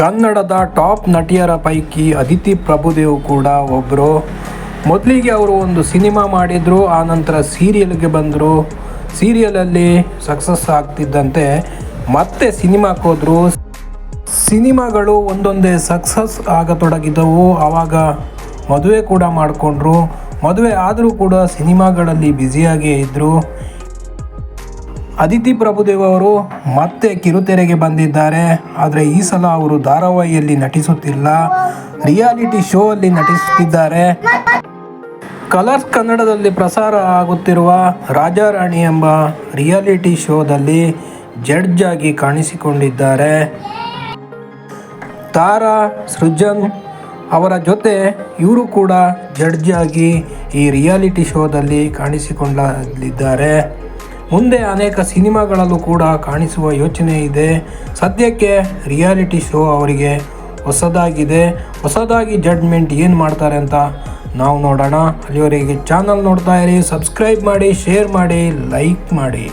ಕನ್ನಡದ ಟಾಪ್ ನಟಿಯರ ಪೈಕಿ ಅದಿತಿ ಪ್ರಭುದೇವ್ ಕೂಡ ಒಬ್ಬರು ಮೊದಲಿಗೆ ಅವರು ಒಂದು ಸಿನಿಮಾ ಮಾಡಿದರು ಆನಂತರ ಸೀರಿಯಲ್ಗೆ ಬಂದರು. ಸೀರಿಯಲಲ್ಲಿ ಸಕ್ಸಸ್ ಆಗ್ತಿದ್ದಂತೆ ಮತ್ತೆ ಸಿನಿಮಾಕ್ಕೆ ಹೋದರು. ಸಿನಿಮಾಗಳು ಒಂದೊಂದೇ ಸಕ್ಸಸ್ ಆಗತೊಡಗಿದವು ಆವಾಗ ಮದುವೆ ಕೂಡ ಮಾಡಿಕೊಂಡ್ರು. ಮದುವೆ ಆದರೂ ಕೂಡ ಸಿನಿಮಾಗಳಲ್ಲಿ ಬ್ಯುಸಿಯಾಗೇ ಇದ್ದರು ಅದಿತಿ ಪ್ರಭುದೇವ್ ಅವರು ಮತ್ತೆ ಕಿರುತೆರೆಗೆ ಬಂದಿದ್ದಾರೆ. ಆದರೆ ಈ ಸಲ ಅವರು ಧಾರಾವಾಹಿಯಲ್ಲಿ ನಟಿಸುತ್ತಿಲ್ಲ. ರಿಯಾಲಿಟಿ ಶೋ ಅಲ್ಲಿ ನಟಿಸುತ್ತಿದ್ದಾರೆ. ಕಲರ್ಸ್ ಕನ್ನಡದಲ್ಲಿ ಪ್ರಸಾರ ಆಗುತ್ತಿರುವ ರಾಜಾರಾಣಿ ಎಂಬ ರಿಯಾಲಿಟಿ ಶೋದಲ್ಲಿ ಜಡ್ಜ್ ಆಗಿ ಕಾಣಿಸಿಕೊಂಡಿದ್ದಾರೆ. ತಾರಾ ಸೃಜನ್ ಅವರ ಜೊತೆ ಇವರು ಕೂಡ ಜಡ್ಜ್ ಆಗಿ ಈ ರಿಯಾಲಿಟಿ ಶೋದಲ್ಲಿ ಕಾಣಿಸಿಕೊಳ್ಳಲಿದ್ದಾರೆ ಮುಂದೆ ಅನೇಕ ಸಿನಿಮಾಗಳಲ್ಲೂ ಕೂಡ ಕಾಣಿಸುವ ಯೋಚನೆ ಇದೆ. ಸದ್ಯಕ್ಕೆ ರಿಯಾಲಿಟಿ ಶೋ ಅವರಿಗೆ ಹೊಸದಾಗಿದೆ. ಹೊಸದಾಗಿ ಜಡ್ಜ್ಮೆಂಟ್ ಏನು ಮಾಡ್ತಾರೆ ಅಂತ ನಾವು ನೋಡೋಣ. ಅಲ್ಲಿವರೆಗೆ ಚಾನಲ್ ನೋಡ್ತಾ ಇರಿ ಸಬ್ಸ್ಕ್ರೈಬ್ ಮಾಡಿ ಶೇರ್ ಮಾಡಿ ಲೈಕ್ ಮಾಡಿ.